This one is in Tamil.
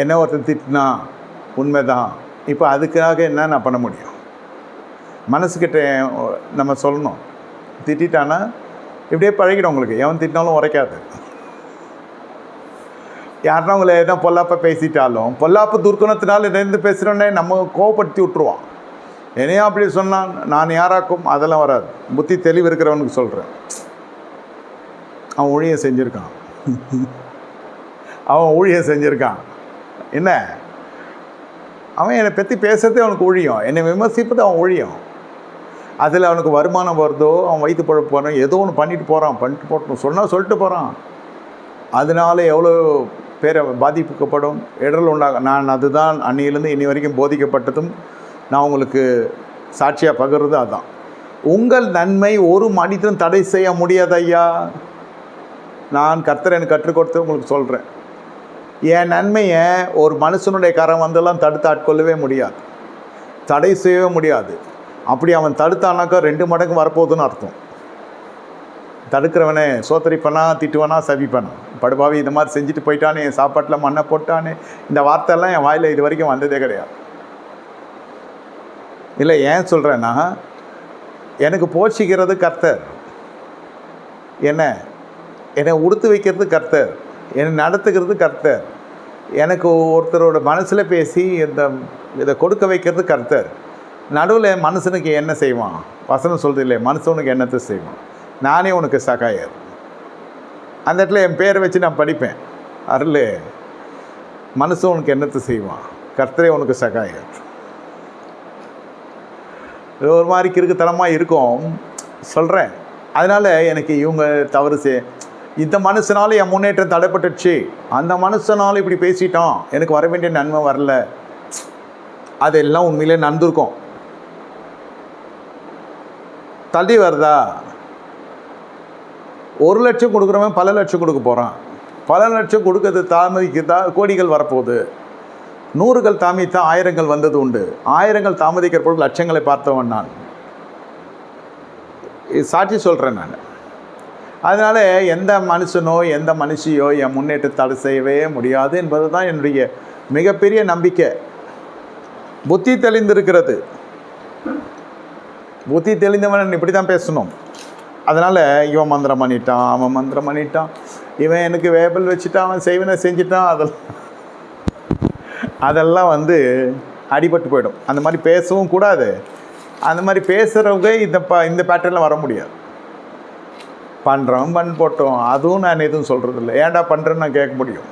என்ன ஒருத்தன் திட்டினா உண்மைதான். இப்போ அதுக்காக என்ன நான் பண்ண முடியும்? மனசுக்கிட்ட நம்ம சொல்லணும். திட்டானா இப்படியே பழகிடும் உங்களுக்கு. எவன் திட்டினாலும் உரைக்காது. யாருன்னா உங்களை எதனா பொல்லாப்ப பேசிட்டாலும் பொல்லாப்பு துர்க்குணத்தினால இருந்து பேசுகிறோன்னே நம்ம கோவப்படுத்தி விட்ருவான் என்னையா அப்படி சொன்னான்? நான் யாராக்கும் அதெல்லாம் வராது. புத்தி தெளிவு இருக்கிறவனுக்கு சொல்கிறேன் அவன் ஊழியம் செஞ்சுருக்கான். அவன் ஊழியம் செஞ்சுருக்கான். என்ன? அவன் என்னை பற்றி பேசுறதே அவனுக்கு ஒழியும். என்னை விமர்சிப்பது அவன் ஒழியும். அதில் அவனுக்கு வருமானம் வருதோ அவன் வயிற்று பழப்பு போகிறான் ஏதோ ஒன்று பண்ணிட்டு போகிறான் பண்ணிட்டு போட்டோம் சொன்னால் சொல்லிட்டு போகிறான் அதனால எவ்வளோ பேரை பாதிப்புக்கப்படும்? இடல் உண்டாகும் நான் அதுதான் அன்னையிலேருந்து இன்னி வரைக்கும் போதிக்கப்பட்டதும் நான் உங்களுக்கு சாட்சியாக பகிர்றது அதுதான் உங்கள் நன்மை ஒரு மனிதன் தடை செய்ய முடியாது ஐயா நான் கர்த்தர் எனக்கு கற்றுக் கொடுத்து உங்களுக்கு சொல்கிறேன் என் நன்மையை ஒரு மனுஷனுடைய கரம் வந்தெல்லாம் தடுத்து ஆட்கொள்ளவே முடியாது. தடை செய்யவே முடியாது. அப்படி அவன் தடுத்தானாக்கா ரெண்டு மடங்கு வரப்போகுதுன்னு அர்த்தம். தடுக்கிறவனே சோத்தரிப்பனா திட்டுவனா சவிப்பனா படுபாவி இந்த மாதிரி செஞ்சுட்டு போயிட்டானே என் சாப்பாட்டில் மண்ணை போட்டானே. இந்த வார்த்தையெல்லாம் என் வாயில் இது வரைக்கும் வந்ததே கிடையாது. இல்லை ஏன் சொல்கிறேன்னா எனக்கு போஷிக்கிறது கர்த்தர். என்ன? என்னை உடுத்து வைக்கிறது கர்த்தர். என்னை நடத்துகிறது கர்த்தர். எனக்கு ஒருத்தரோட மனசில் பேசி இந்த இதை கொடுக்க வைக்கிறது கர்த்தர். நடுவில் மனுஷனுக்கு என்ன செய்வான்? வசனம் சொல்கிறது இல்லை மனுஷனுக்கு என்னத்தை செய்வான்? நானே உனக்கு சகாயர். அந்த இடத்துல என் பேரை வச்சு நான் படிப்பேன். அருள் மனுஷன் உனக்கு என்னத்தை செய்வான்? கர்த்தரே உனக்கு சகாயர். இது ஒரு மாதிரி கிறுக்குத்தனமாக இருக்கும். சொல்கிறேன் அதனால் எனக்கு இவங்க தவறு செய் இந்த மனுஷனால என் முன்னேற்றம் தடைப்பட்டுச்சு அந்த மனுஷனால இப்படி பேசிட்டான். எனக்கு வர வேண்டிய நன்மை வரல. அதெல்லாம் உண்மையிலே நடந்திருக்கும். தள்ளி வருதா? ஒரு லட்சம் கொடுக்குறவன் பல லட்சம் கொடுக்க போகிறான் பல லட்சம் கொடுக்கறது தாமதிக்குதா கோடிகள் வரப்போகுது. நூறுகள் தாமித்தா ஆயிரங்கள் வந்தது உண்டு. ஆயிரங்கள் தாமதிக்கிற பொழுது லட்சங்களை பார்த்தவன் நான். இது சாட்சி சொல்கிறேன் நான். அதனால் எந்த மனுஷனோ எந்த மனுஷியோ என் முன்னேற்றத்தை தடை செய்யவே முடியாது என்பது தான் என்னுடைய மிகப்பெரிய நம்பிக்கை. புத்தி தெளிந்திருக்கிறது. புத்தி தெளிந்தவன் இப்படி தான் பேசணும். அதனால் இவன் மந்திரம் பண்ணிட்டான் அவன் மந்திரம் பண்ணிட்டான். இவன் எனக்கு வேபல் வச்சுட்டான் அவன் செய்வனை செஞ்சுட்டான். அதெல்லாம் அதெல்லாம் வந்து அடிபட்டு போயிடும். அந்த மாதிரி பேசவும் கூடாது. அந்த மாதிரி பேசுகிறவங்க இந்த ப இந்த பேட்டர்னில் வர முடியாது. பண்ணுறோம் பண்ண போட்டோம். அதுவும் நான் எதுவும் சொல்கிறது இல்லை ஏன்டா பண்ணுறேன்னு நான் கேட்க முடியும்.